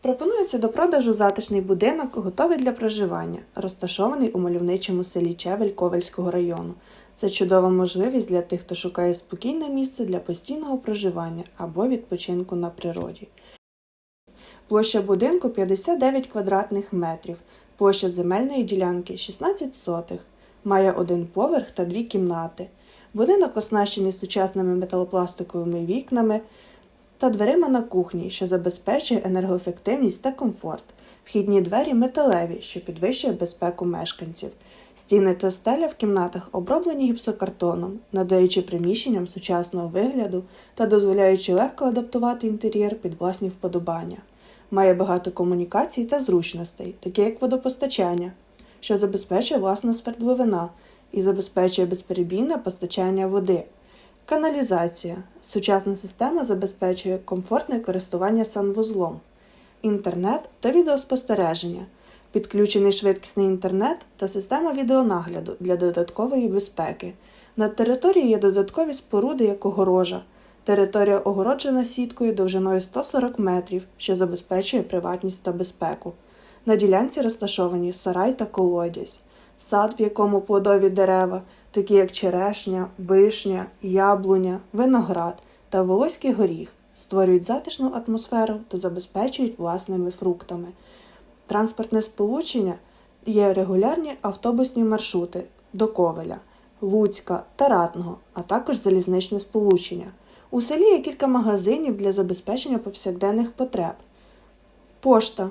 Пропонується до продажу затишний будинок, готовий для проживання, розташований у мальовничому селі Чевель Ковельського району. Це чудова можливість для тих, хто шукає спокійне місце для постійного проживання або відпочинку на природі. Площа будинку 59 квадратних метрів, площа земельної ділянки 16 сотих, має один поверх та дві кімнати. Будинок оснащений сучасними металопластиковими вікнами та дверима на кухні, що забезпечує енергоефективність та комфорт. Вхідні двері металеві, що підвищує безпеку мешканців. Стіни та стеля в кімнатах оброблені гіпсокартоном, надаючи приміщенням сучасного вигляду та дозволяючи легко адаптувати інтер'єр під власні вподобання. Має багато комунікацій та зручностей, такі як водопостачання, що забезпечує власна свердловина і забезпечує безперебійне постачання води. Каналізація. Сучасна система забезпечує комфортне користування санвузлом, інтернет та відеоспостереження, підключений швидкісний інтернет та система відеонагляду для додаткової безпеки. На території є додаткові споруди, як огорожа. Територія огороджена сіткою довжиною 140 метрів, що забезпечує приватність та безпеку. На ділянці розташовані сарай та колодязь, сад, в якому плодові дерева, такі як черешня, вишня, яблуня, виноград та волоський горіх, створюють затишну атмосферу та забезпечують власними фруктами. Транспортне сполучення є регулярні автобусні маршрути до Ковеля, Луцька та Ратного, а також залізничне сполучення. У селі є кілька магазинів для забезпечення повсякденних потреб. Пошта,